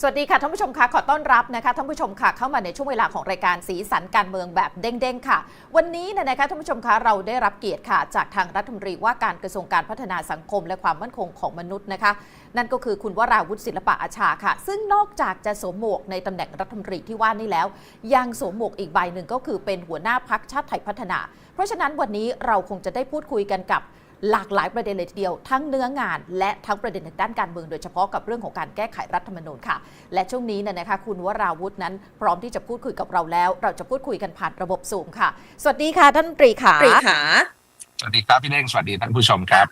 สวัสดีค่ะท่านผู้ชมคะขอต้อนรับนะคะท่านผู้ชมค่ะเข้ามาในช่วงเวลาของรายการสีสันการเมืองแบบเด้งๆค่ะ วันนี้เนยนะคะท่านผู้ชมคะเราได้รับเกียรติค่ะ จากทางรัฐมนตรีว่าการกระทรวงการพัฒนาสังคม และความมั่นคงของมนุษย์นะคะ นั่นก็คือคุณวราวุฒิศิลปะอาชาค่ะ ซึ่งนอกจากจะสวมหมวกในตำแหน่งรัฐมนตรีที่ว่านี้แล้ว ยังสวมหมวกอีกใบหนึ่งก็คือเป็นหัวหน้าพักชาติไทยพัฒนา เพราะฉะนั้นวันนี้เราคงจะได้พูดคุยกันกับ หลากหลายประเด็นเลยทีเดียว ทั้งเนื้องาน และทั้งประเด็นทางด้านการเมืองโดยเฉพาะกับเรื่องของการแก้ไขรัฐธรรมนูญค่ะ และช่วงนี้เนี่ยนะคะ คุณวราวุฒินั้นพร้อมที่จะพูดคุยกับเราแล้ว เราจะพูดคุยกันผ่านระบบสูงค่ะ สวัสดีค่ะท่านรัฐมนตรีค่ะปรีขาสวัสดีครับพี่เล้งสวัสดีท่านผู้ชมครับ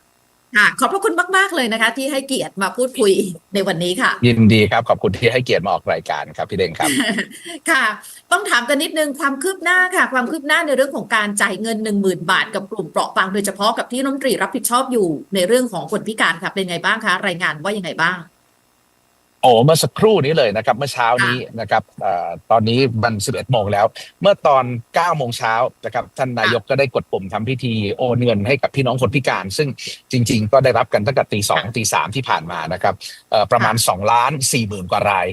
ค่ะ ขอบพระคุณมาก ๆ เลยนะคะ ที่ให้เกียรติมาพูดคุยในวันนี้ค่ะ ยินดีครับ ขอบคุณที่ให้เกียรติมาออกรายการครับพี่เล้งครับ ค่ะ ต้องถามกันนิดนึงความคืบหน้าค่ะ ความคืบหน้าในเรื่องของการจ่ายเงิน 1 0,000 บาทกับกลุ่มเปราะบางโดยเฉพาะกับที่น้องตรีรับผิดชอบอยู่ในเรื่องของคนพิการค่ะเป็นไงบ้างคะ รายงานว่ายังไงบ้าง โอ้เมื่อสักครู่นี้เลยนะครับเมื่อเช้านี้นะครับเอ่อตอนนี้มัน11โมงแล้ว เมื่อตอน9โมงเช้านะครับท่านนายกก็ได้กดปุ่มทำพิธีโอนเงินให้กับพี่น้องคนพิการ ซึ่งจริง ๆ ก็ได้รับกันตั้งแต่ตีสองตีสามที่ผ่านมานะครับเอ่อประมาณ2ล้าน4หมื่นกว่าราย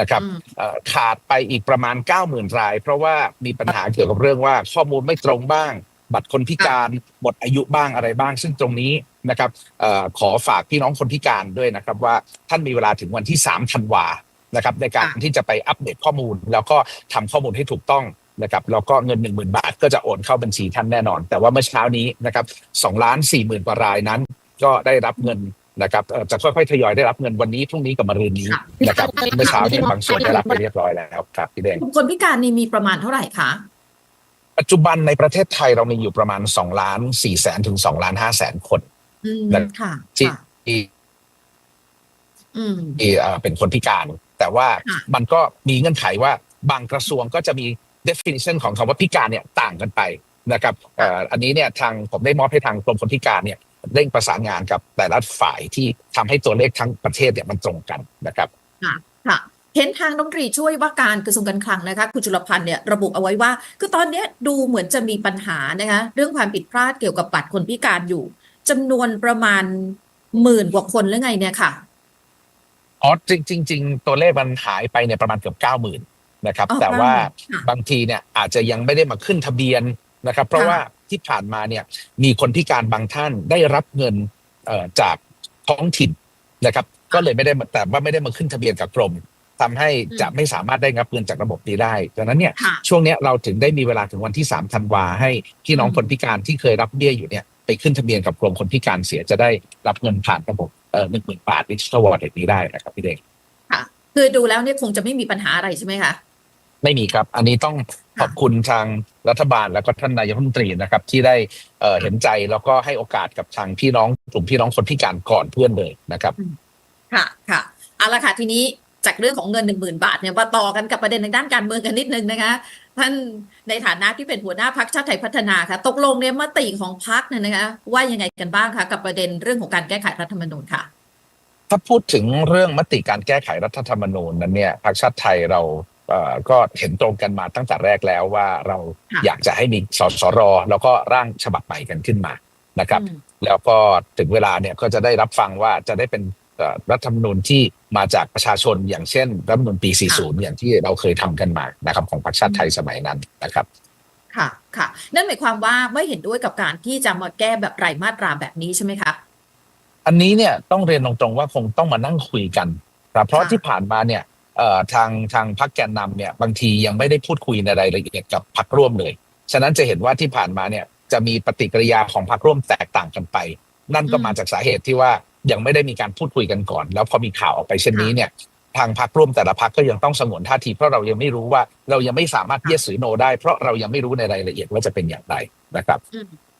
นะครับอืมเอ่อขาดไปอีกประมาณ 90,000 ราย เพราะว่ามีปัญหาเกี่ยวกับเรื่องว่าข้อมูลไม่ตรงบ้าง บัตรคนพิการหมดอายุบ้างอะไรบ้าง ซึ่งตรงนี้นะครับเอ่อขอฝากพี่น้องคนพิการด้วยนะครับว่าท่านมีเวลาถึงวันที่3ธันวานะครับในการค่ะที่จะไปอัปเดตข้อมูล แล้วก็ทำข้อมูลให้ถูกต้องนะครับแล้วก็เงิน 1 0,000 บาทก็จะโอนเข้าบัญชีท่านแน่นอน แต่ว่าเมื่อเช้านี้นะครับ2ล้าน4หมื่นกว่ารายนั้น ก็ได้รับเงินนะครับเอ่อจะค่อยๆทยอยได้รับเงินวันนี้พรุ่งนี้กับมะรืนนี้ค่ะนะครับเมื่อเช้าเนี่ยบางส่วนได้รับไปเรียบร้อยแล้วครับพี่แดงกลุ่มคนพิการนี่มีประมาณเท่าไหร่คะ ปัจจุบันในประเทศไทยเรามีอยู่ประมาณ2ล้าน4แสนถึง2ล้าน5แสนคนอืมและค่ะที่ค่ะที่อืมที่เอ่อเป็นคนพิการ แต่ว่าค่ะมันก็มีเงื่อนไขว่าบางกระทรวงก็จะมี definition ของคำว่าพิการเนี่ยต่างกันไปนะครับเอ่ออันนี้เนี่ยทางผมได้มอบให้ทางกรมคนพิการเนี่ยเร่งประสานงานกับแต่ละฝ่ายที่ทำให้ตัวเลขทั้งประเทศเนี่ยมันตรงกันนะครับ ค่ะ เห็นทางน้องตรีช่วยว่าการกระทรวงการคลังนะคะคุณจุลพันธ์เนี่ยระบุเอาไว้ว่า คือตอนเนี้ยดูเหมือนจะมีปัญหานะคะเรื่องความผิดพลาดเกี่ยวกับบัตรคนพิการอยู่จำนวนประมาณหมื่นกว่าคนหรือไงเนี่ยค่ะอ๋อจริงจริงจริงตัวเลขมันหายไปเนี่ยประมาณเกือบเก้าหมื่นนะครับอ๋อแต่ว่าค่ะบางทีเนี่ยอาจจะยังไม่ได้มาขึ้นทะเบียนนะครับ เพราะค่ะว่าที่ผ่านมาเนี่ยมีคนพิการบางท่านได้รับเงินเอ่อจากท้องถิ่นนะครับ ก็เลยไม่ได้มาแต่ว่าไม่ได้มาขึ้นทะเบียนกับกรม ทำให้จะไม่สามารถได้รับเงินจากระบบนี้ได้ดังนั้นเนี่ยค่ะช่วงเนี้ยเราถึงได้มีเวลาถึงวันที่3ธันวาให้พี่น้องอืมคนพิการที่เคยรับเบี้ยอยู่เนี่ยไปขึ้นทะเบียนกับกรมคนพิการเสียจะได้รับเงินผ่านระบบเอ่อหนึ่งหมื่นบาทดิจิทัลวอลเล็ตนี้ได้นะครับพี่เด็กค่ะ คือดูแล้วเนี่ยคงจะไม่มีปัญหาอะไรใช่ไหมคะไม่มีครับ อันนี้ต้องขอบคุณทางรัฐบาลแล้วก็ท่านนายกรัฐมนตรีนะครับ ที่ได้เอ่อเห็นใจแล้วก็ให้โอกาสกับทางพี่น้องกลุ่มพี่น้องคนพิการก่อนเพื่อนเลยนะครับ ค่ะค่ะเอาละค่ะทีนี้ จากเรื่องของเงินหนึ่งหมื่นบาทเนี่ยมาต่อกันกับประเด็นทางด้านการเมืองกันนิดนึงนะคะท่านในฐานะที่เป็นหัวหน้าพักชาติไทยพัฒนาค่ะตกลงเนี่ยมติของพักเนี่ยนะคะว่ายังไงกันบ้างคะกับประเด็นเรื่องของการแก้ไขรัฐธรรมนูญค่ะ ถ้าพูดถึงเรื่องมติการแก้ไขรัฐธรรมนูญนั้นเนี่ยพรรคชาติไทยเราเอ่อก็เห็นตรงกันมาตั้งแต่แรกแล้วว่าเราค่ะอยากจะให้มีสสรแล้วก็ร่างฉบับใหม่กันขึ้นมานะครับอืมแล้วก็ถึงเวลาเนี่ยก็จะได้รับฟังว่าจะได้เป็นเอ่อ รัฐธรรมนูญที่มาจากประชาชนอย่างเช่น รัฐธรรมนูญปี 40 อย่างที่เราเคยทำกันมานะครับของพรรคชาติไทยสมัยนั้นนะครับค่ะค่ะนั่นหมายความว่าไม่เห็นด้วยกับการที่จะมาแก้แบบรายมาตราแบบนี้ใช่ไหมคะอันนี้เนี่ยต้องเรียนตรงๆว่าคงต้องมานั่งคุยกันครับเพราะค่ะที่ผ่านมาเนี่ยเอ่อทางทางพรรคแกนนำเนี่ยบางทียังไม่ได้พูดคุยในรายละเอียดกับพรรคร่วมเลย ฉะนั้นจะเห็นว่าที่ผ่านมาเนี่ยจะมีปฏิกิริยาของพรรคร่วมแตกต่างกันไป นั่นก็อืมมาจากสาเหตุที่ว่า ยังไม่ได้มีการพูดคุยกันก่อน แล้วพอมีข่าวออกไปเช่นนี้เนี่ยทางพรรคร่วมแต่ละพรรคก็ยังต้องสงวนท่าทีเพราะเรายังไม่รู้ว่าเรายังไม่สามารถเยสหรือโนได้ เพราะเรายังไม่รู้ในรายละเอียดว่าจะเป็นอย่างไรนะครับ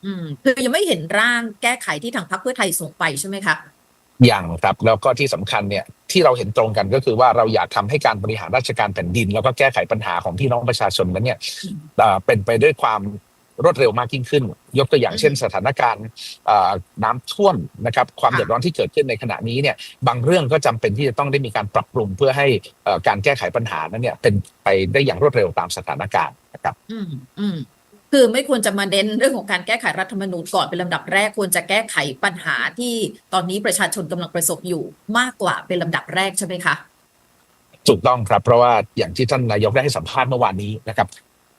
อืมคือยังไม่เห็นร่างแก้ไขที่ทางพรรคเพื่อไทยส่งไปใช่ไหมคะอย่างครับแล้วก็ที่สำคัญเนี่ยที่เราเห็นตรงกันก็คือว่าเราอยากทำให้การบริหารราชการแผ่นดิน แล้วก็แก้ไขปัญหาของพี่น้องประชาชนนั้นเนี่ยอืมเอ่อเป็นไปด้วยความ รวดเร็วมากยิ่งขึ้น ยกตัวอย่างเช่นสถานการณ์เอ่อน้ำท่วมนะครับความค่ะเดือดร้อนที่เกิดขึ้นในขณะนี้เนี่ยบางเรื่องก็จำเป็นที่จะต้องได้มีการปรับปรุงเพื่อให้เอ่อการแก้ไขปัญหานั้นเนี่ยเป็นไปได้อย่างรวดเร็วตามสถานการณ์นะครับอืมอืมคือไม่ควรจะมาเน้นเรื่องของการแก้ไขรัฐธรรมนูญก่อนเป็นลำดับแรกควรจะแก้ไขปัญหาที่ตอนนี้ประชาชนกำลังประสบอยู่มากกว่าเป็นลำดับแรกใช่ไหมคะถูกต้องครับเพราะว่าอย่างที่ท่านนายกได้ให้สัมภาษณ์เมื่อวานนี้นะครับ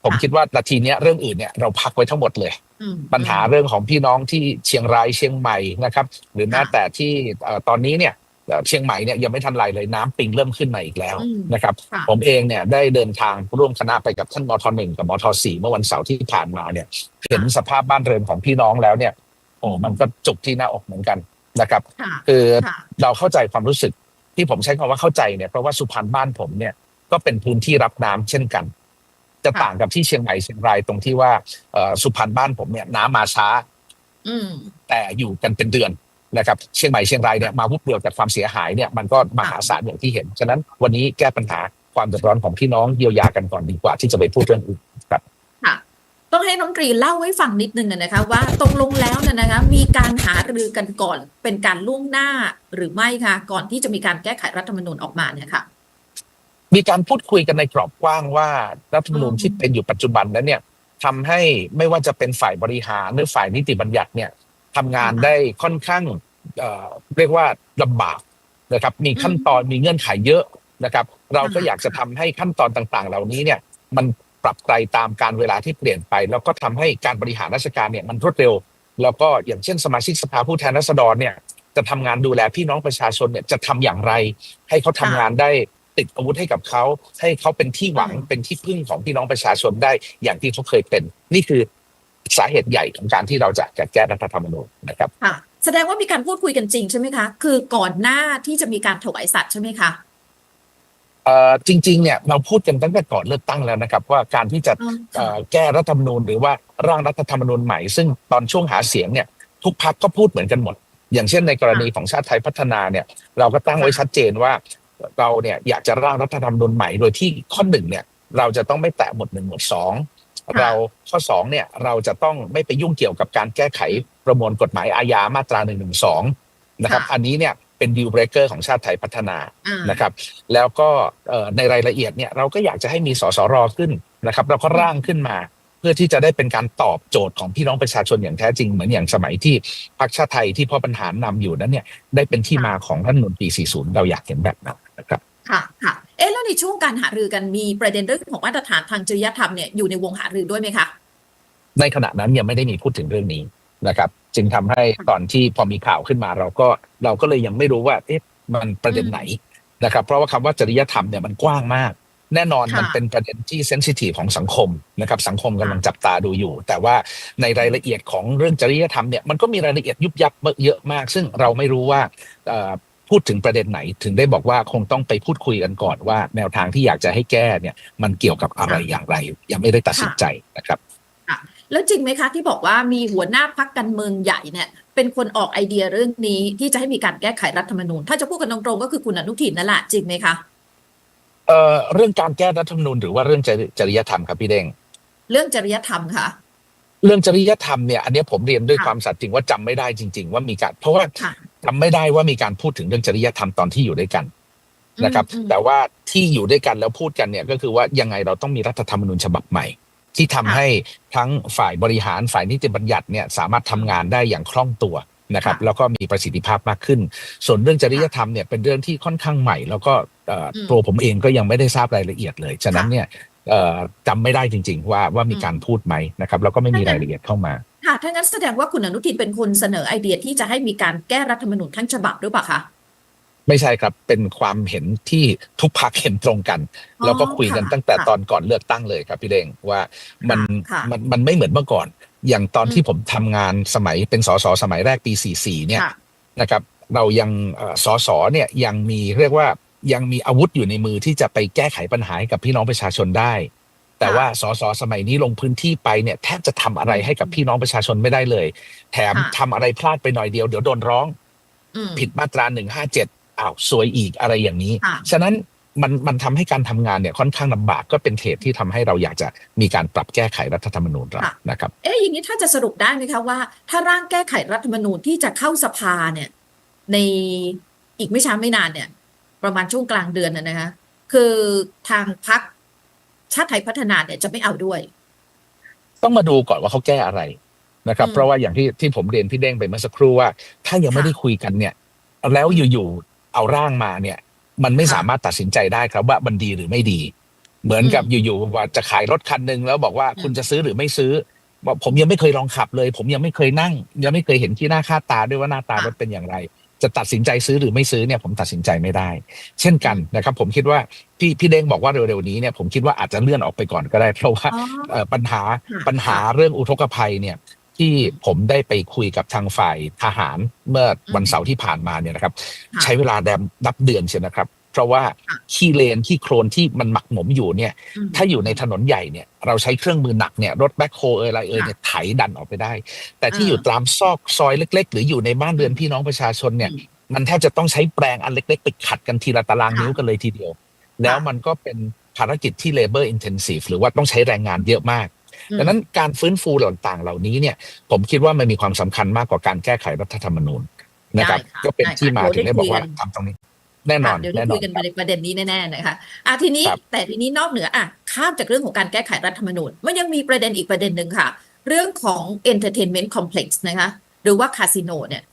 ผมค่ะคิดว่านาทีเนี้ยเรื่องอื่นเนี่ยเราพักไว้ทั้งหมดเลยอืมปัญหาเรื่องของพี่น้องที่เชียงรายเชียงใหม่นะครับ หรือแม้ค่ะแต่ที่เอ่อตอนนี้เนี่ยเอ่อเชียงใหม่เนี่ยยังไม่ทันไรเลยน้ำปิงเริ่มขึ้นมาอีกแล้วอืมนะครับค่ะผมเองเนี่ยได้เดินทางร่วมคณะไปกับท่านมทหนึ่งกับมทสี่เมื่อวันเสาร์ที่ผ่านมาเนี่ย เห็นสภาพบ้านเรือนของพี่น้องแล้วเนี่ย โอ้มันก็จุกที่หน้าอกเหมือนกันนะครับค่ะคือค่ะเราเข้าใจความรู้สึกที่ผมใช้คำว่าเข้าใจเนี่ยเพราะว่าสุพรรณบ้านผมเนี่ยก็เป็นพื้นที่รับน้ำเช่นกัน จะค่ะต่างกับที่เชียงใหม่เชียงรายตรงที่ว่าเอ่อสุพรรณบ้านผมเนี่ยน้ำมาช้า อืมแต่อยู่กันเป็นเดือนนะครับ เชียงใหม่เชียงรายเนี่ยมาวุบเดียวแต่ความเสียหายเนี่ยมันก็มหาศาลอย่างที่เห็น ฉะนั้นวันนี้แก้ปัญหาความเดือดร้อนของพี่น้องเยียวยากันก่อนดีกว่าที่จะไปพูดเรื่องอื่นครับค่ะต้องให้น้องตรีเล่าให้ฟังนิดนึงอะนะคะ ว่าตกลงแล้วเนี่ยนะคะ มีการหารือกันก่อนเป็นการล่วงหน้าหรือไม่คะก่อนที่จะมีการแก้ไขรัฐธรรมนูญออกมาเนี่ยค่ะ มีการพูดคุยกันในกรอบกว้างว่ารัฐธรรมนูญที่เป็นอยู่ปัจจุบันนั้นเนี่ยทำให้ไม่ว่าจะเป็นฝ่ายบริหารหรือฝ่ายนิติบัญญัติเนี่ยทำงานได้ค่อนข้างเอ่อเรียกว่าลำบากนะครับ มีขั้นตอนมีเงื่อนไขเยอะนะครับ เราก็อยากจะทำให้ขั้นตอนต่าง ๆ เหล่านี้เนี่ยมันปรับไปตามการเวลาที่เปลี่ยนไป แล้วก็ทำให้การบริหารราชการเนี่ยมันรวดเร็ว แล้วก็อย่างเช่นสมาชิกสภาผู้แทนราษฎรเนี่ยจะทำงานดูแลพี่น้องประชาชนเนี่ยจะทำอย่างไร ให้เขาทำงานได้ ติดอาวุธให้กับเขา ให้เขาเป็นที่หวังอืมเป็นที่พึ่งของพี่น้องประชาชนได้อย่างที่เขาเคยเป็น นี่คือสาเหตุใหญ่ของการที่เราจะแก้รัฐธรรมนูญนะครับค่ะแสดงว่ามีการพูดคุยกันจริงใช่ไหมคะ คือก่อนหน้าที่จะมีการถวายสัตย์ใช่ไหมคะเอ่อจริงๆ เนี่ยเราพูดกันตั้งแต่ก่อนเลือกตั้งแล้วนะครับ ว่าการที่จะอืมเอ่อแก้รัฐธรรมนูญหรือว่าร่างรัฐธรรมนูญใหม่ ซึ่งตอนช่วงหาเสียงเนี่ยทุกพักก็พูดเหมือนกันหมด อย่างเช่นในกรณีของชาติไทยพัฒนาเนี่ยเราก็ตั้งไว้ชัดเจนว่า เราเนี่ยอยากจะร่างรัฐธรรมนูญใหม่โดยที่ข้อหนึ่งเนี่ย เราจะต้องไม่แตะหมวดหนึ่งหมวดสองเราข้อสองเนี่ยเราจะต้องไม่ไปยุ่งเกี่ยวกับการแก้ไขประมวลกฎหมายอาญามาตราหนึ่งหนึ่งสองนะครับ อันนี้เนี่ยเป็นดีลเบรกเกอร์ของชาติไทยพัฒนาอ่านะครับ แล้วก็เอ่อในรายละเอียดเนี่ยเราก็อยากจะให้มีสสรขึ้นนะครับ เราก็ร่างขึ้นมา เพื่อที่จะได้เป็นการตอบโจทย์ของพี่น้องประชาชนอย่างแท้จริงเหมือนอย่างสมัยที่พรรคชาติไทยที่พ่อปัญหารนำอยู่นั้นเนี่ยได้เป็นที่มาของรัฐธรรมนูญปี 40 เราอยากเห็นแบบนั้น นะครับค่ะค่ะเอ๊ะแล้วในช่วงการหารือกันมีประเด็นเรื่องของมาตรฐานทางจริยธรรมเนี่ยอยู่ในวงหารือด้วยไหมคะในขณะนั้นยังไม่ได้มีพูดถึงเรื่องนี้นะครับ จึงทำให้ตอนที่พอมีข่าวขึ้นมาเราก็เราก็เลยยังไม่รู้ว่าเอ๊ะมันประเด็นไหนนะครับ เพราะว่าคำว่าจริยธรรมเนี่ยมันกว้างมาก แน่นอนค่ะมันเป็นประเด็นที่เซนซิทีฟของสังคมนะครับสังคมกำลังจับตาดูอยู่ แต่ว่าในรายละเอียดของเรื่องจริยธรรมเนี่ยมันก็มีรายละเอียดยุบยับเยอะมาก ซึ่งเราไม่รู้ว่าเอ่อ พูดถึงประเด็นไหน ถึงได้บอกว่าคงต้องไปพูดคุยกันก่อนว่า แนวทางที่อยากจะให้แก้เนี่ย มันเกี่ยวกับอะไรอย่างไร ยังไม่ได้ตัดสินใจนะครับแล้วจริงไหมคะที่บอกว่ามีหัวหน้าพักการเมืองใหญ่เนี่ยเป็นคนออกไอเดียเรื่องนี้ที่จะให้มีการแก้ไขรัฐธรรมนูญ ถ้าจะพูดกันตรงๆก็คือคุณอนุทินนั่นแหละจริงไหมคะเอ่อเรื่องการแก้รัฐธรรมนูญหรือว่าเรื่องจริจริยธรรมครับพี่เด้งเรื่องจริยธรรมค่ะ เรื่องจริยธรรมเนี่ยอันเนี้ยผมเรียนด้วยค่ะความสัตย์จริงว่าจำไม่ได้จริง ๆ ว่ามีการเพราะว่าค่ะ จำไม่ได้ว่ามีการพูดถึงเรื่องจริยธรรมตอนที่อยู่ด้วยกันนะครับอืมแต่ว่าที่อยู่ด้วยกันแล้วพูดกันเนี่ยก็คือว่ายังไงเราต้องมีรัฐธรรมนูญฉบับใหม่ ที่ทำค่ะให้ทั้งฝ่ายบริหารฝ่ายนิติบัญญัติเนี่ยสามารถทำงานได้อย่างคล่องตัวนะครับค่ะแล้วก็มีประสิทธิภาพมากขึ้น ส่วนเรื่องจริยธรรมเนี่ยเป็นเรื่องที่ค่อนข้างใหม่ แล้วก็เอ่ออมตัวผมเองก็ยังไม่ได้ทราบรายละเอียดเลย ฉะนั้นค่ะเนี่ยเอ่อจำไม่ได้จริง ๆ ว่าว่ามีการพูดไหมนะครับ แล้วก็ไม่มีรายละเอียดเข้ามา ค่ะถ้างั้นแสดงว่าคุณอนุทินเป็นคนเสนอไอเดียที่จะให้มีการแก้รัฐธรรมนูญทั้งฉบับหรือเปล่าคะไม่ใช่ครับเป็นความเห็นที่ทุกพักเห็นตรงกันอ๋อแล้วก็คุยกันค่ะตั้งแต่ค่ะตอนก่อนเลือกตั้งเลยครับพี่เด้งว่ามันค่ะมันมันไม่เหมือนเมื่อก่อน อย่างตอนอืมที่ผมทำงานสมัยเป็นสสสมัยแรกปี 44 เนี่ยค่ะนะครับ เรายังเอ่อสสเนี่ยยังมีเรียกว่ายังมีอาวุธอยู่ในมือที่จะไปแก้ไขปัญหาให้กับพี่น้องประชาชนได้ แต่ค่ะว่าสสสมัยนี้ลงพื้นที่ไปเนี่ยแทบจะทำอะไรให้กับพี่น้องประชาชนไม่ได้เลย แถมค่ะทำอะไรพลาดไปหน่อยเดียวเดี๋ยวโดนร้องอืมผิดมาตราหนึ่งห้าเจ็ดอ้าวซวยอีกอะไรอย่างนี้ค่ะฉะนั้นมันมันทำให้การทำงานเนี่ยค่อนข้างลำบากก็เป็นเหตุที่ทำให้เราอยากจะมีการปรับแก้ไขรัฐธรรมนูญเราค่ะนะครับ เอ๊ะอย่างนี้ถ้าจะสรุปได้ไหมคะว่า ถ้าร่างแก้ไขรัฐธรรมนูญที่จะเข้าสภาเนี่ย ในอีกไม่ช้าไม่นานเนี่ย ประมาณช่วงกลางเดือนนะนะคะคือทางพัก ชาติไทยพัฒนาเนี่ยจะไม่เอาด้วย ต้องมาดูก่อนว่าเขาแก้อะไรนะครับอืมเพราะว่าอย่างที่ที่ผมเรียนพี่เด้งไปเมื่อสักครู่ว่า ถ้ายังไม่ค่ะได้คุยกันเนี่ย แล้วอยู่ๆเอาร่างมาเนี่ย มันไม่ค่ะสามารถตัดสินใจได้ครับว่ามันดีหรือไม่ดี เหมือนกับอยู่ๆว่าจะขายรถคันหนึ่งแล้วบอกว่าอืมคุณจะซื้อหรือไม่ซื้อบอกผมยังไม่เคยลองขับเลย ผมยังไม่เคยนั่ง ยังไม่เคยเห็นที่หน้าค่าตาด้วยว่าหน้าตารถเป็นอย่างไร จะตัดสินใจซื้อหรือไม่ซื้อเนี่ยผมตัดสินใจไม่ได้ เช่นกันนะครับ ผมคิดว่าพี่พี่เด้งบอกว่าเร็วๆนี้เนี่ยผมคิดว่าอาจจะเลื่อนออกไปก่อนก็ได้ เพราะว่าอ๋อเอ่อปัญหาค่ะปัญหาเรื่องอุทกภัยเนี่ยที่ผมได้ไปคุยกับทางฝ่ายทหารเมื่อวันเสาร์ที่ผ่านมาเนี่ยนะครับค่ะใช้เวลาแดมนับเดือนเชียวนะครับ เพราะว่าค่ะขี้เลนขี้โคลนที่มันหมักหมมอยู่เนี่ยอืมถ้าอยู่ในถนนใหญ่เนี่ยเราใช้เครื่องมือหนักเนี่ยรถแบ็คโฮเอยอะไรเอยค่ะเนี่ยไถดันออกไปได้ แต่ที่อ่าอยู่ตามซอกซอยเล็ก ๆ หรืออยู่ในบ้านเรือนพี่น้องประชาชนเนี่ยอืมมันแทบจะต้องใช้แปรงอันเล็กๆไปขัดกันทีละตารางค่ะนิ้วกันเลยทีเดียว แล้วมันก็เป็นภารกิจที่ labor intensive หรือว่าต้องใช้แรงงานเยอะมากอืมดังนั้นการฟื้นฟูต่างๆเหล่านี้เนี่ย ผมคิดว่ามันมีความสำคัญมากกว่าการแก้ไขรัฐธรรมนูญนะครับได้ค่ะก็เป็นได้ค่ะที่มาเดี๋ยวถึงได้บอกว่าได้คุยกันทำตรงนี้ แน่นอนค่ะเดี๋ยวได้แน่นอคุนยกันในประเด็นนี้แน่ๆนะคะอะทีนี้ครับแต่ทีนี้นอกเหนืออะข้ามจากเรื่องของการแก้ไขรัฐธรรมนูญมันยังมีประเด็นอีกประเด็นหนึ่งค่ะ เรื่องของ entertainment complex นะคะหรือว่าคาสิโนเนี่ย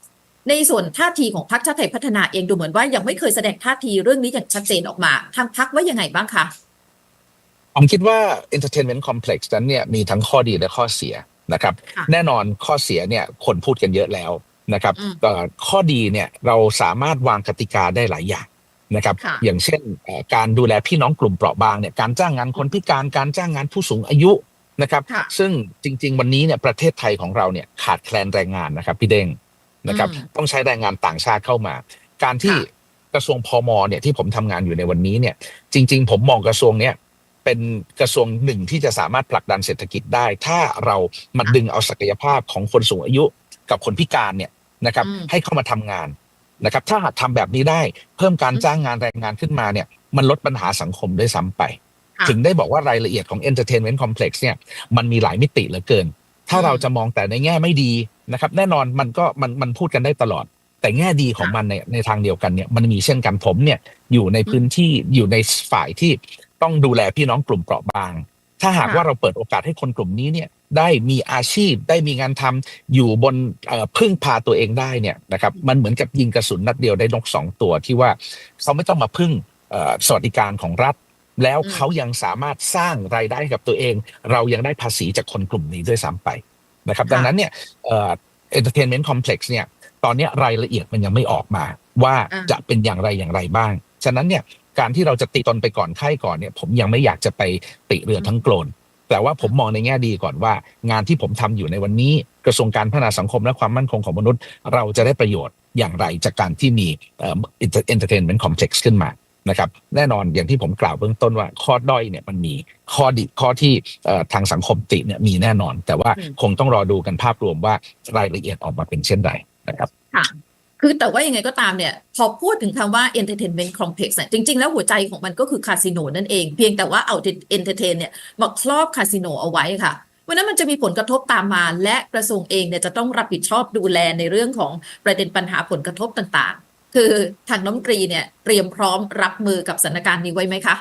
ในส่วนท่าทีของพรรคชาติไทยพัฒนาเองดูเหมือนว่ายังไม่เคยแสดงท่าทีเรื่องนี้อย่างชัดเจนออกมา ทางพรรคว่ายังไงบ้างคะผมคิดว่า entertainment complex นั้นเนี่ยมีทั้งข้อดีและข้อเสียนะครับค่ะแน่นอนข้อเสียเนี่ยคนพูดกันเยอะแล้ว นะครับอืมเอ่อข้อดีเนี่ยเราสามารถวางกติกาได้หลายอย่างนะครับค่ะอย่างเช่นเอ่อการดูแลพี่น้องกลุ่มเปราะบางเนี่ยการจ้างงานคนพิการการจ้างงานผู้สูงอายุนะครับค่ะซึ่งจริง ๆ วันนี้เนี่ยประเทศไทยของเราเนี่ยขาดแคลนแรงงานนะครับพี่เด้งนะครับอืมต้องใช้แรงงานต่างชาติเข้ามา การที่ค่ะกระทรวงพมเนี่ยที่ผมทำงานอยู่ในวันนี้เนี่ย จริง ๆ ผมมองกระทรวงเนี้ยเป็นกระทรวงหนึ่งที่จะสามารถผลักดันเศรษฐกิจได้ ถ้าเรามาดึงเอาศักยภาพของคนสูงอายุกับคนพิการเนี่ย นะครับอืมให้เข้ามาทำงานนะครับ ถ้าหากทำแบบนี้ได้เพิ่มการอืมจ้างงานแรงงานขึ้นมาเนี่ย มันลดปัญหาสังคมด้วยซ้ำไปค่ะถึงได้บอกว่ารายละเอียดของ entertainment complex เนี่ยมันมีหลายมิติเหลือเกิน ถ้าอืมเราจะมองแต่ในแง่ไม่ดีนะครับ แน่นอนมันก็มันมันพูดกันได้ตลอด แต่แง่ดีของค่ะมันในในทางเดียวกันเนี่ยมันมีเช่นกันผมเนี่ยอยู่ในพื้นที่อยู่ในฝ่ายที่ต้องดูแลพี่น้องกลุ่มเปราะบาง ถ้าหากค่ะว่าเราเปิดโอกาสให้คนกลุ่มนี้เนี่ย ได้มีอาชีพได้มีงานทำอยู่บนเอ่อพึ่งพาตัวเองได้เนี่ยนะครับมันเหมือนกับยิงกระสุนนัดเดียวได้นกสองตัวที่ว่าเขาไม่ต้องมาพึ่งเอ่อสวัสดิการของรัฐ แล้วอืมเขายังสามารถสร้างรายได้ให้กับตัวเอง เรายังได้ภาษีจากคนกลุ่มนี้ด้วยซ้ำไปนะครับค่ะดังนั้นเนี่ยเอ่อ entertainment complex เนี่ยตอนเนี้ยรายละเอียดมันยังไม่ออกมาว่าอ่าจะเป็นอย่างไรอย่างไรบ้าง ฉะนั้นเนี่ยการที่เราจะติตนไปก่อนไข้ก่อนเนี่ยผมยังไม่อยากจะไปติเรือทั้งโกลน แต่ว่าผมมองในแง่ดีก่อนว่า งานที่ผมทำอยู่ในวันนี้กระทรวงการพัฒนาสังคมและความมั่นคงของมนุษย์ เราจะได้ประโยชน์อย่างไรจากการที่มีเอ่อ entertainment complex ขึ้นมานะครับแน่นอนอย่างที่ผมกล่าวเบื้องต้นว่าข้อด้อยเนี่ยมันมีข้อดีข้อที่เอ่อทางสังคมติเนี่ยมีแน่นอน แต่ว่าอืมคงต้องรอดูกันภาพรวมว่ารายละเอียดออกมาเป็นเช่นไรนะครับ คือแต่ว่ายังไงก็ตามเนี่ย พอพูดถึงคำว่า entertainment complex เนี่ยจริง ๆ แล้วหัวใจของมันก็คือคาสิโนนั่นเอง เพียงแต่ว่าเอา entertain เนี่ยมาครอบคาสิโนเอาไว้ค่ะวันนั้นมันจะมีผลกระทบตามมา และกระทรวงเองเนี่ยจะต้องรับผิดชอบดูแลในเรื่องของประเด็นปัญหาผลกระทบต่างๆ คือทางน้ำตรีเนี่ยเตรียมพร้อมรับมือกับสถานการณ์นี้ไว้ไหมคะ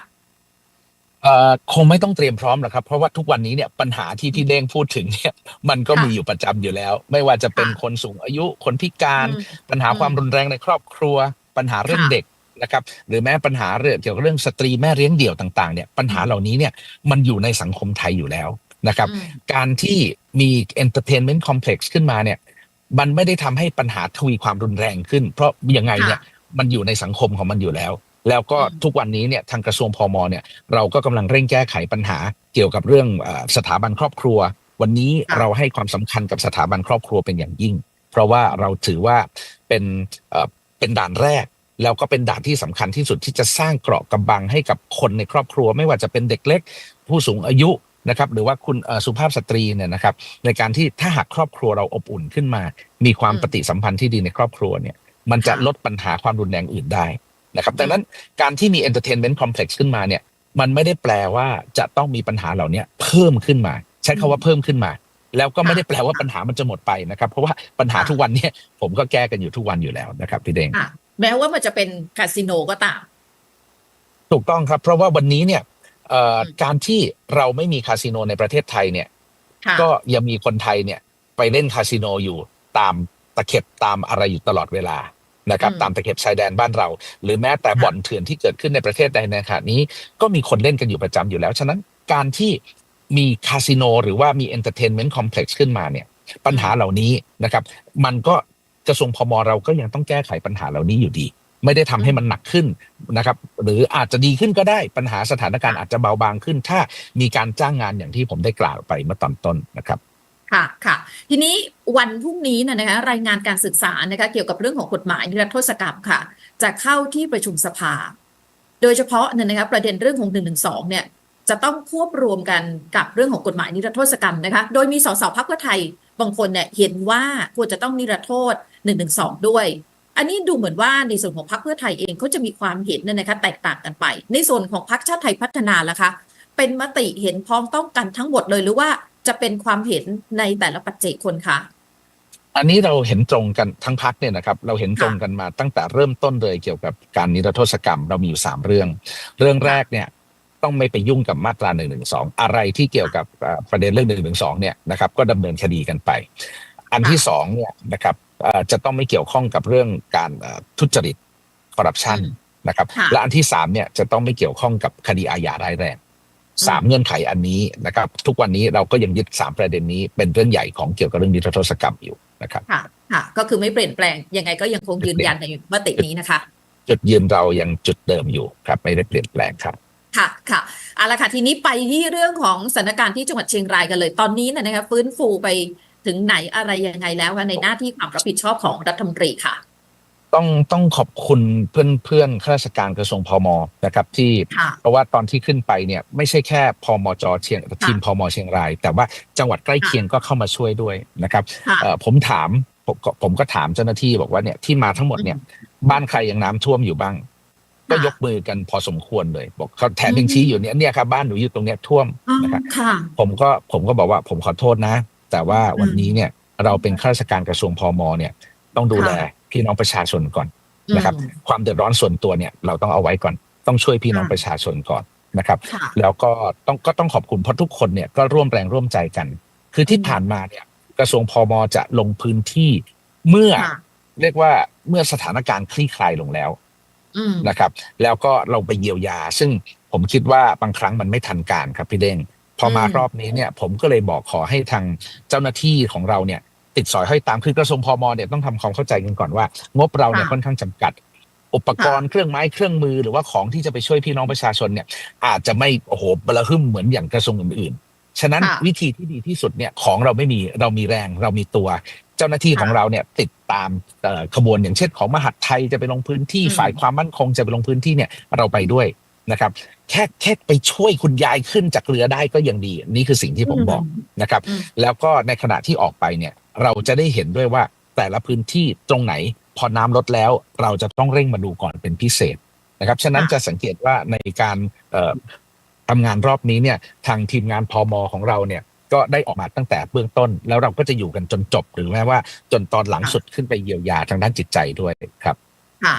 คงไม่ต้องเตรียมพร้อมหรอกครับ เพราะว่าทุกวันนี้เนี่ยปัญหาที่พี่เด้งพูดถึงเนี่ยมันก็ค่ะมีอยู่ประจำอยู่แล้ว ไม่ว่าจะเป็นค่ะคนสูงอายุคนพิการอืมปัญหาอืมความรุนแรงในครอบครัว ปัญหาเรื่องค่ะเด็กนะครับหรือแม้ปัญหาเรื่องเกี่ยวกับเรื่องสตรีแม่เลี้ยงเดี่ยวต่างๆเนี่ยปัญหาเหล่านี้เนี่ยมันอยู่ในสังคมไทยอยู่แล้วนะครับอืมการที่มี entertainment complex ขึ้นมาเนี่ยมันไม่ได้ทำให้ปัญหาทวีความรุนแรงขึ้น เพราะยังไงเนี่ยมันอยู่ในสังคมของมันอยู่แล้ว แล้วก็อืมทุกวันนี้เนี่ยทางกระทรวงพมเนี่ยเราก็กำลังเร่งแก้ไขปัญหาเกี่ยวกับเรื่องเออสถาบันครอบครัว วันนี้ค่ะเราให้ความสำคัญกับสถาบันครอบครัวเป็นอย่างยิ่ง เพราะว่าเราถือว่าเป็นเอ่อเป็นด่านแรกแล้วก็เป็นด่านที่สำคัญที่สุดที่จะสร้างเกราะกำบังให้กับคนในครอบครัว ไม่ว่าจะเป็นเด็กเล็ก ผู้สูงอายุนะครับหรือว่าคุณเอ่อสุภาพสตรีเนี่ยนะครับ ในการที่ถ้าหากครอบครัวเราอบอุ่นขึ้นมา มีความอืมปฏิสัมพันธ์ที่ดีในครอบครัวเนี่ย มันจะค่ะลดปัญหาความรุนแรงอื่นได้ นะครับอืมดังนั้นการที่มี entertainment complex ขึ้นมาเนี่ยมันไม่ได้แปลว่าจะต้องมีปัญหาเหล่านี้เพิ่มขึ้นมา ใช้คาว่าเพิ่มขึ้นมา แล้วก็ไม่ได้แปลว่าปัญหามันจะหมดไปนะครับ เพราะว่าปัญหาค่ะทุกวันเนี่ยผมก็แก้กันอยู่ทุกวันอยู่แล้วนะครับพี่เดงค่ะแม้ว่ามันจะเป็นคาสิโนก็ตามถูกต้องครับ เพราะว่าวันนี้เนี่ยเอ่ออมการที่เราไม่มีคาสิโนในประเทศไทยเนี่ยค่ะก็ยังมีคนไทยเนี่ยไปเล่นคาสิโนอยู่ตามตะเข็บตามอะไรอยู่ตลอดเวลา นะครับอืมตามตะเข็บชายแดนบ้านเรา หรือแม้แต่บ่อนเถื่อนที่เกิดขึ้นในประเทศใดในขณะนี้ ก็มีคนเล่นกันอยู่ประจำอยู่แล้ว ฉะนั้นการที่มีคาสิโนหรือว่ามีเอนเตอร์เทนเมนต์คอมเพล็กซ์ขึ้นมาเนี่ยปัญหาเหล่านี้นะครับ มันก็กระทรวงพมเราก็ยังต้องแก้ไขปัญหาเหล่านี้อยู่ดี ไม่ได้ทำให้มันหนักขึ้นนะครับ หรืออาจจะดีขึ้นก็ได้ปัญหาสถานการณ์อาจจะเบาบางขึ้น ถ้ามีการจ้างงานอย่างที่ผมได้กล่าวไปเมื่อตอนต้นนะครับ ค่ะค่ะทีนี้วันพรุ่งนี้นะนะคะรายงานการศึกษานะคะเกี่ยวกับเรื่องของกฎหมายนิรโทษกรรมค่ะ จะเข้าที่ประชุมสภา โดยเฉพาะเนี่ยนะคะประเด็นเรื่องของ1นึเนี่ยจะต้องควบรวมกันกับเรื่องของกฎหมายนิรโทษกรรมนะคะโดยมีสสพักเพื่อไทยบางคนเนี่ยเห็นว่าควรจะต้องนิรโทษ1นึด้วย อันนี้ดูเหมือนว่าในส่วนของพรรคเพื่อไทยเองเขาจะมีความเห็นเนี่ยนะคะแตกต่างกันไป ในส่วนของพรรคชาติไทยพัฒนาล่ะคะ เป็นมติเห็นพ้องต้องกันทั้งหมดเลยหรือว่า จะเป็นความเห็นในแต่ละปัจเจกคนคะอันนี้เราเห็นตรงกันทั้งพักเนี่ยนะครับเราเห็นตรงกันมาตั้งแต่เริ่มต้นเลยเกี่ยวกับการนิรโทษกรรมเรามีอยู่สามเรื่อง เรื่องแรกเนี่ยต้องไม่ไปยุ่งกับมาตรา1นึอะไรที่เกี่ยวกับเอ่อประเด็นเรื่อง1นึเนี่ยนะครับก็ดำเนินคดีกันไป อันที่สองเนี่ยนะครับเอ่อจะต้องไม่เกี่ยวข้องกับเรื่องการเอ่อทุจริตคอร์รัปชันอืมนะครับค่ะและอันที่สามเนี่ยจะต้องไม่เกี่ยวข้องกับคดีอาญาร้ายแรง สามอืมเงื่อนไขอันนี้นะครับ ทุกวันนี้เราก็ยังยึดสามประเด็นนี้เป็นเรื่องใหญ่ของเกี่ยวกับเรื่องนิรโทษกรรมอยู่นะครับค่ะค่ะ ก็คือไม่เปลี่ยนแปลงยังไงก็ยังคงยืนยันในมตินี้นะคะ จุดยืนเรายังจุดเดิมอยู่ครับไม่ได้เปลี่ยนแปลงครับค่ะค่ะเอาละค่ะทีนี้ไปที่เรื่องของสถานการณ์ที่จังหวัดเชียงรายกันเลย ตอนนี้นะนะคะฟื้นฟูไปถึงไหนอะไรยังไงแล้วคะในหน้าที่ความรับผิดชอบของรัฐมนตรีค่ะ ต้องต้องขอบคุณเพื่อนเพื่อนข้าราชการกระทรวงพมนะครับที่ค่ะเพราะว่าตอนที่ขึ้นไปเนี่ยไม่ใช่แค่พมจเชียงทีมพมเชียงราย แต่ว่าจังหวัดใกล้เคียงก็เข้ามาช่วยด้วยนะครับค่ะเอ่อผมถามผมก็ผมก็ถามเจ้าหน้าที่บอกว่าเนี่ยที่มาทั้งหมดเนี่ยบ้านใครยังน้ำท่วมอยู่บ้าง ก็ยกมือกันพอสมควรเลย บอกเขาแถมยังชี้อยู่เนี่ยเนี่ยครับบ้านหนูอยู่ตรงเนี้ยท่วมอ๋อนะครับค่ะผมก็ผมก็บอกว่าผมขอโทษนะ แต่ว่าวันนี้เนี่ยเราเป็นข้าราชการกระทรวงพมเนี่ยต้องดูแล พี่น้องประชาชนก่อนนะครับอืมความเดือดร้อนส่วนตัวเนี่ยเราต้องเอาไว้ก่อน ต้องช่วยพี่น้องค่ะประชาชนก่อนนะครับค่ะแล้วก็ต้องก็ต้องขอบคุณเพราะทุกคนเนี่ยก็ร่วมแรงร่วมใจกัน คือที่อืมผ่านมาเนี่ย กระทรวงพมจะลงพื้นที่เมื่อค่ะเรียกว่าเมื่อสถานการณ์คลี่คลายลงแล้วอืมนะครับ แล้วก็เราไปเยียวยา ซึ่งผมคิดว่าบางครั้งมันไม่ทันการครับพี่เด้งพอมาอืมรอบนี้เนี่ย ผมก็เลยบอกขอให้ทางเจ้าหน้าที่ของเราเนี่ย ติดสอยห้อยตามคือกระทรวงพมเนี่ยต้องทำความเข้าใจกันก่อนว่า งบเราเนี่ยค่ะค่อนข้างจำกัด อุปกรณ์เครื่องไม้เครื่องมือหรือว่าของที่จะไปช่วยพี่น้องประชาชนเนี่ย อาจจะไม่โอ้โหบลาหึ่มเหมือนอย่างกระทรวงอื่นๆ ฉะนั้นค่ะวิธีที่ดีที่สุดเนี่ยของเราไม่มีเรามีแรงเรามีตัว เจ้าหน้าที่ของค่ะเราเนี่ยติดตามเอ่อขบวนอย่างเช่น ของมหาดไทยจะไปลงพื้นที่อืมฝ่ายความมั่นคงจะไปลงพื้นที่เนี่ยเราไปด้วยนะครับแค่แค่ไปช่วยคุณยายขึ้นจากเรือได้ก็ยังดี นี่คือสิ่งที่ผมบอกนะครับอืมแล้วก็ในขณะที่ออกไปเนี่ย เราจะได้เห็นด้วยว่าแต่ละพื้นที่ตรงไหน พอน้ำลดแล้ว เราจะต้องเร่งมาดูก่อนเป็นพิเศษนะครับฉะนั้นค่ะจะสังเกตว่าในการเอ่อทำงานรอบนี้เนี่ยทางทีมงานพอมของเราเนี่ยก็ได้ออกมาตั้งแต่เบื้องต้น แล้วเราก็จะอยู่กันจนจบหรือแม้ว่าจนตอนหลังสุดขึ้นไปเยียวยาทางด้านจิตใจด้วยครับค่ะ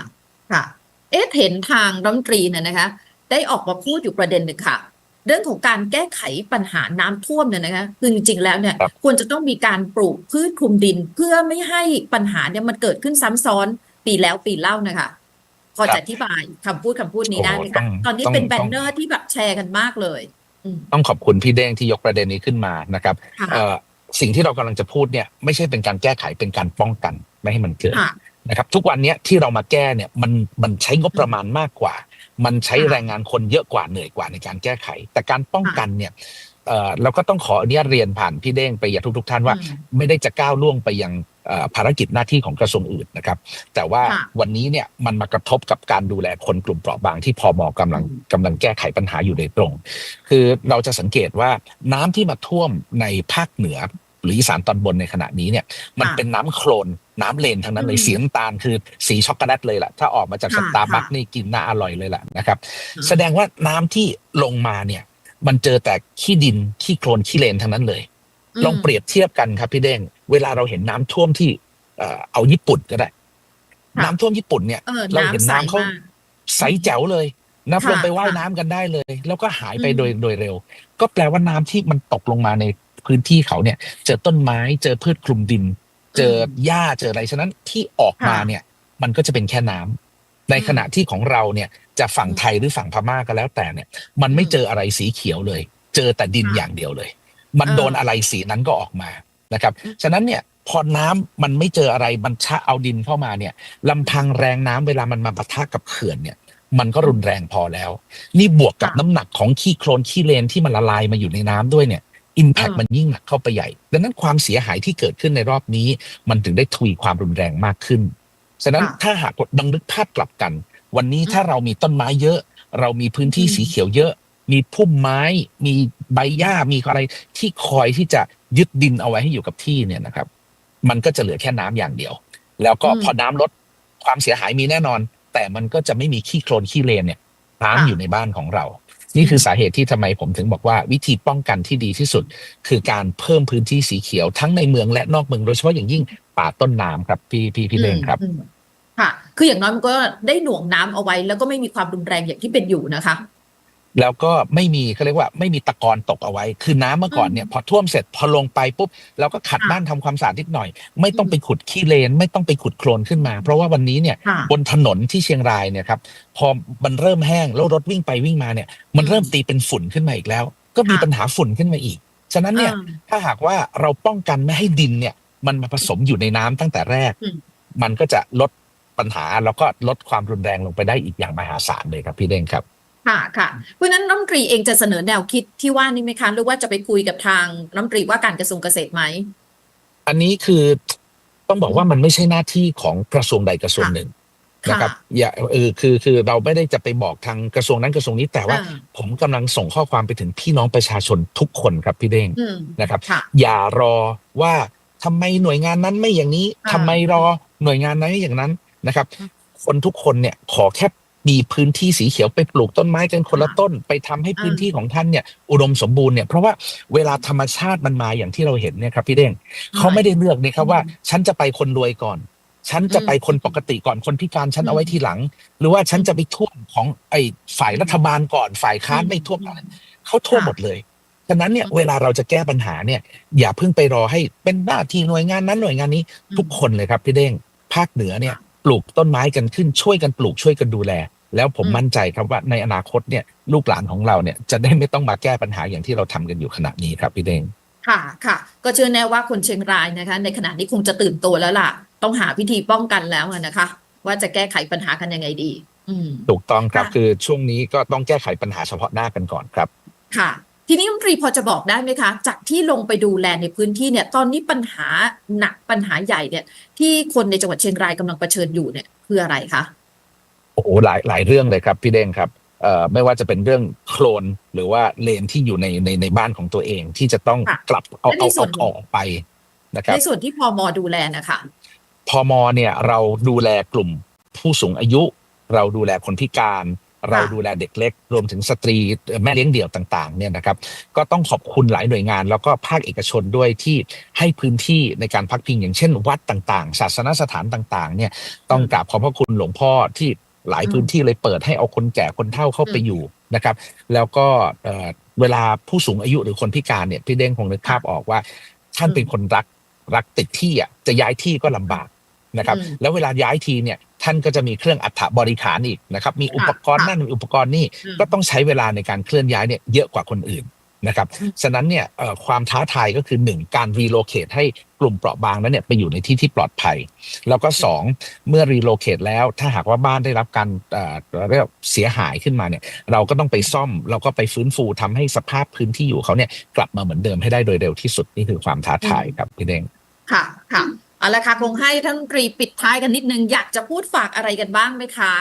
ค่ะ เอ๊ะเห็นทางรัฐมนตรีเนี่ยนะคะ ได้ออกมาพูดอยู่ประเด็นหนึ่งค่ะ เรื่องของการแก้ไขปัญหาน้ำท่วมเนี่ยนะคะคือจริงๆแล้วเนี่ยครับควรจะต้องมีการปลูกพืชคลุมดิน เพื่อไม่ให้ปัญหาเนี่ยมันเกิดขึ้นซ้ำซ้อนปีแล้วปีเล่านะคะพอจะอธิบายคำพูดคำพูดนี้ได้ไหมโอ้ต้คะองตอนนี้ต้องเป็นแบต้นองเนอร์ที่แบบแชร์กันมากเลยอืมต้องขอบคุณพี่เด้งที่ยกประเด็นนี้ขึ้นมานะครับค่ะเอ่อสิ่งที่เรากำลังจะพูดเนี่ยไม่ใช่เป็นการแก้ไขเป็นการป้องกันไม่ให้มันเกิดค่ะ นะครับทุกวันเนี้ยที่เรามาแก้เนี่ยมันมันใช้งบประมาณมากกว่า มันใช้ค่ะแรงงานคนเยอะกว่าเหนื่อยกว่าในการแก้ไข แต่การป้องกันเนี่ยเอ่อเราก็ต้องขออนุญาตเรียนผ่านพี่เด้งไปยังทุก ๆ ท่านว่าอืมไม่ได้จะก้าวล่วงไปยังเอ่อภารกิจหน้าที่ของกระทรวงอื่นนะครับ แต่ว่าค่ะวันนี้เนี่ยมันมากระทบกับการดูแลคนกลุ่มเปราะบางที่พอมกำลังอืมกำลังแก้ไขปัญหาอยู่โดยตรง คือเราจะสังเกตว่าน้ำที่มาท่วมในภาคเหนือหรืออีสานตอนบนในขณะนี้เนี่ย มันค่ะเป็นน้ำโคลน น้ำเลนทั้งนั้นเลยอืมสีน้ำตาลคือสีช็อกโกแลตเลยล่ะถ้าออกมาจากสค่ะตาร์บัคค่ะนี่กินน่าอร่อยเลยล่ะนะครับอืมแสดงว่าน้ำที่ลงมาเนี่ย มันเจอแต่ขี้ดินขี้โคลนขี้เลนทั้งนั้นเลย ลองเปรียบเทียบกันครับพี่เด้งเวลาเราเห็นน้ำท่วมที่เอ่อเอาญี่ปุ่นก็ได้ค่ะน้ำท่วมญี่ปุ่นเนี่ยเออเราเห็นน้ำใสน้ำเขามากใสแจ๋วเลยนับค่ะลงไปว่ายค่ะน้ำกันได้เลย แล้วก็หายไปอืมโดยโดยเร็ว ก็แปลว่าน้ำที่มันตกลงมาในพื้นที่เขาเนี่ย เจอต้นไม้เจอพืชคลุมดิน เจอหญ้าเจออะไรฉะนั้นที่ออกมาค่ะเนี่ย มันก็จะเป็นแค่น้ำในขณะที่ของเราเนี่ยจะฝั่งไทยหรือฝั่งพม่าก็แล้วแต่เนี่ย มันไม่เจออะไรสีเขียวเลย เจอแต่ดินค่ะอย่างเดียวเลย มันเออโดนอะไรสีนั้นก็ออกมานะครับอืมฉะนั้นเนี่ยพอน้ำมันไม่เจออะไรมันชะเอาดินเข้ามาเนี่ยลำพังแรงน้ำเวลามันมาปะทะกับเขื่อนเนี่ย มันก็รุนแรงพอแล้ว นี่บวกกับค่ะน้ำหนักของขี้โคลนขี้เลนที่มันละลายมาอยู่ในน้ำด้วยเนี่ย อิมแพคเออมันยิ่งหนักเข้าไปใหญ่ ดังนั้นความเสียหายที่เกิดขึ้นในรอบนี้ มันถึงได้ทวีความรุนแรงมากขึ้น ฉะนั้นค่ะถ้าหากดังนึกภาพกลับกัน วันนี้อืมถ้าเรามีต้นไม้เยอะ เรามีพื้นที่อืมสีเขียวเยอะ มีพุ่มไม้ มีใบหญ้ามีอะไรที่คอยที่จะยึดดินเอาไว้ให้อยู่กับที่เนี่ยนะครับ มันก็จะเหลือแค่น้ำอย่างเดียว แล้วก็อืมพอน้ำลดความเสียหายมีแน่นอน แต่มันก็จะไม่มีขี้โคลนขี้เลนเนี่ยค้างค่ะอยู่ในบ้านของเรา นี่คือสาเหตุที่ทำไมผมถึงบอกว่าวิธีป้องกันที่ดีที่สุด คือการเพิ่มพื้นที่สีเขียวทั้งในเมืองและนอกเมืองโดยเฉพาะอย่างยิ่งป่าต้นน้ำครับพี่พี่พี่เลงครับค่ะ คืออย่างน้อยมันก็ได้หน่วงน้ำเอาไว้ แล้วก็ไม่มีความรุนแรงอย่างที่เป็นอยู่นะคะ แล้วก็ไม่มีเขาเรียกว่าไม่มีตะกอนตกเอาไว้ คือน้ำเมื่อก่อนเนี่ยพอท่วมเสร็จพอลงไปปุ๊บเราก็ขัดค่ะบ้านทำความสะอาดนิดหน่อย ไม่ต้องไปขุดขี้เลน ไม่ต้องไปขุดโคลนขึ้นมา เพราะว่าวันนี้เนี่ยค่ะบนถนนที่เชียงรายเนี่ยครับพอมันเริ่มแห้งแล้วรถวิ่งไปวิ่งมาเนี่ย มันเริ่มตีเป็นฝุ่นขึ้นมาอีกแล้ว ก็มีค่ะปัญหาฝุ่นขึ้นมาอีก ฉะนั้นเนี่ยอ่าถ้าหากว่าเราป้องกันไม่ให้ดินเนี่ย มันมาผสมอยู่ในน้ำตั้งแต่แรกอืมมันก็จะลดปัญหาแล้วก็ลดความรุนแรงลงไปได้อีกอย่างมหาศาลเลยครับพี่เด้งครับ ค่ะค่ะเพราะฉะนั้นรัฐมนตรีเองจะเสนอแนวคิดที่ว่านี่ไหมคะหรือว่าจะไปคุยกับทางรัฐมนตรีว่าการกระทรวงเกษตรไหมอันนี้คือต้องบอกว่ามันไม่ใช่หน้าที่ของกระทรวงใดกระทรวงหนึ่งนะครับอย่าเออคือคือเราไม่ได้จะไปบอกทางกระทรวงนั้นกระทรวงนี้แต่ว่าอ่าผมกำลังส่งข้อความไปถึงพี่น้องประชาชนทุกคนครับพี่เด้งอืมนะครับค่ะอย่ารอว่าทำไมหน่วยงานนั้นไม่อย่างนี้อ่าทำไมรอหน่วยงานนั้นไม่อย่างนั้นนะครับอืมคนทุกคนเนี่ยขอแค่ มีพื้นที่สีเขียวไปปลูกต้นไม้กันคนละค่ะต้น ไปทำให้พื้นอ่าที่ของท่านเนี่ยอุดมสมบูรณ์เนี่ยเพราะว่าเวลาธรรมชาติมันมาอย่างที่เราเห็นเนี่ยครับพี่เด้งเขาไม่ได้เลือกนี่ครับว่า ฉันจะไปคนรวยก่อนฉันจะไปคนปกติก่อนคนพิการฉันเอาไว้ทีหลัง หรือว่าฉันจะไปท่วมของไอ้ฝ่ายรัฐบาลก่อนฝ่ายค้านไม่ท่วมอะไรเขาท่วมหมดเลยฉะนั้นเนี่ยอืมเวลาเราจะแก้ปัญหาเนี่ย อย่าเพิ่งไปรอให้เป็นหน้าที่หน่วยงานนั้นหน่วยงานนี้อืมทุกคนเลยครับพี่เด้งภาคเหนือเนี่ยค่ะป ลูกต้นไม้กันขึ้นช่วยกันปลูกช่วยกันดูแล แล้วผมอืมมั่นใจครับว่าในอนาคตเนี่ยลูกหลานของเราเนี่ยจะได้ไม่ต้องมาแก้ปัญหาอย่างที่เราทำกันอยู่ขณะนี้ครับพี่เด้งค่ะค่ะ ก็เชื่อแน่ว่าคนเชียงรายนะคะ ในขณะนี้คงจะตื่นตัวแล้วล่ะ ต้องหาวิธีป้องกันแล้วอะนะคะ ว่าจะแก้ไขปัญหากันยังไงดีอืมถูกต้องครับค่ะคือช่วงนี้ก็ต้องแก้ไขปัญหาเฉพาะหน้ากันก่อนครับ ค่ะ ทีนี้รัฐมนตรีพอจะบอกได้ไหมคะ จากที่ลงไปดูแลในพื้นที่เนี่ย ตอนนี้ปัญหาหนักปัญหาใหญ่เนี่ย ที่คนในจังหวัดเชียงรายกำลังเผชิญอยู่เนี่ยคืออะไรคะโอ้โหหลายหลายเรื่องเลยครับพี่เด้งครับเอ่อไม่ว่าจะเป็นเรื่องโคลนหรือว่าเลนที่อยู่ในในในบ้านของตัวเองที่จะต้องค่ะกลับเอาและในเอาส่เอาวนออกไปนะครับในส่วนที่พมดูแลนะคะพมเนี่ยเราดูแลกลุ่มผู้สูงอายุ เราดูแลคนพิการ เราดูแลเด็กเล็ก รวมถึงสตรีเอ่อแม่เลี้ยงเดี่ยวต่างๆเนี่ยนะครับก็ต้องขอบคุณหลายหน่วยงาน แล้วก็ภาคเอกชนด้วยที่ให้พื้นที่ในการพักพิงอย่างเช่น วัดต่างๆ ศาสนสถานต่างๆเนี่ยต้องกราบขอบพระคุณหลวงพ่อที่หลายอืมพื้นที่เลยเปิดให้เอาคนแก่คนเฒ่าเข้าไปอืมอยู่นะครับ แล้วก็เอ่อเวลาผู้สูงอายุหรือคนพิการเนี่ยพี่เด้งคงนึกภาพออกว่า ท่านเป็นคนรักรักติดที่อะจะย้ายที่ก็ลำบากนะครับอืมแล้วเวลาย้ายทีเนี่ย ท่านก็จะมีเครื่องอัฐบริขารอีกนะครับ มีอุปกรณ์ค่ะนั่นมีอุปกรณ์นี่อืมก็ต้องใช้เวลาในการเคลื่อนย้ายเนี่ยเยอะกว่าคนอื่นนะครับอืมฉะนั้นเนี่ยเอ่อความท้าทายก็คือหนึ่งการรีโลเคทให้กลุ่มเปราะบางนั้นเนี่ยไปอยู่ในที่ที่ปลอดภัย แล้วก็สองเมื่อรีโลเคทแล้วถ้าหากว่าบ้านได้รับการเอ่อเรียกว่าเสียหายขึ้นมาเนี่ยเราก็ต้องไปซ่อม เราก็ไปฟื้นฟูทำให้สภาพพื้นที่อยู่เขาเนี่ยกลับมาเหมือนเดิมให้ได้โดยเร็วที่สุดนี่คือความท้าทายครับพี่เด้งค่ะค่ะ เอาละค่ะคงให้ท่านรัฐมนตรีปิดท้ายกันนิดนึง อยากจะพูดฝากอะไรกันบ้างไหมคะ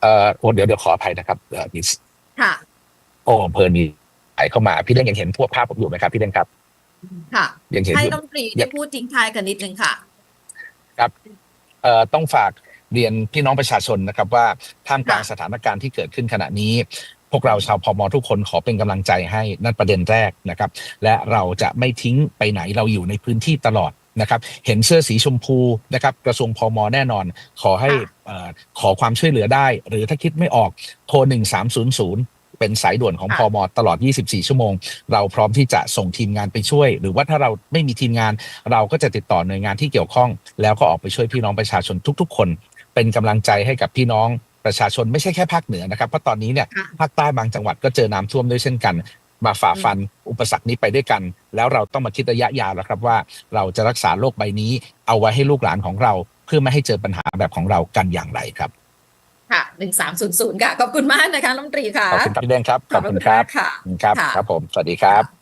เอ่อโอ้เดี๋ยวเดี๋ยวขออภัยนะครับเอ่อมีค่ะ โอ้เพลินมีไอเข้ามา พี่เด้งยังเห็นพวกภาพผมอยู่ไหมครับ พี่เด้งครับ ค่ะ ยังเห็นให้อยู่รัฐมนตรีได้พูดทิ้งท้ายกันนิดนึงค่ะเอ่อต้องฝากเรียนพี่น้องประชาชนนะครับว่าท่ามกลางค่ะ สถานการณ์ที่เกิดขึ้นขณะนี้ พวกเราชาวพมทุกคนขอเป็นกำลังใจให้นั่นประเด็นแรกนะครับ และเราจะไม่ทิ้งไปไหนเราอยู่ในพื้นที่ตลอดนะครับเห็นเสื้อสีชมพูนะครับกระทรวงพมแน่นอน ขอให้ค่ะเอ่อขอความช่วยเหลือได้ หรือถ้าคิดไม่ออกโทร 1300เป็นสายด่วนของค่ะพมตลอด 24 ชั่วโมง เราพร้อมที่จะส่งทีมงานไปช่วย หรือว่าถ้าเราไม่มีทีมงานเราก็จะติดต่อหน่วยงานที่เกี่ยวข้อง แล้วก็ออกไปช่วยพี่น้องประชาชนทุก ๆ คน เป็นกำลังใจให้กับพี่น้อง ประชาชนไม่ใช่แค่ภาคเหนือนะครับ เพราะตอนนี้เนี่ยค่ะภาคใต้บางจังหวัดก็เจอน้ำท่วมด้วยเช่นกัน มาฝ่าฟันอุปสรรคนี้ไปด้วยกัน แล้วเราต้องมาคิดระยะยาวแล้วครับว่า เราจะรักษาโลกใบนี้ เอาไว้ให้ลูกหลานของเรา เพื่อไม่ให้เจอปัญหาแบบของเรากันอย่างไรครับ ค่ะหนึ่งสามศูนย์ศูนย์ค่ะขอบคุณมากนะคะรัฐมนตรีค่ะขอบคุณครับพี่แดงครับขอบคุณครับมากค่ะครับค่ะครับผมสวัสดีครับ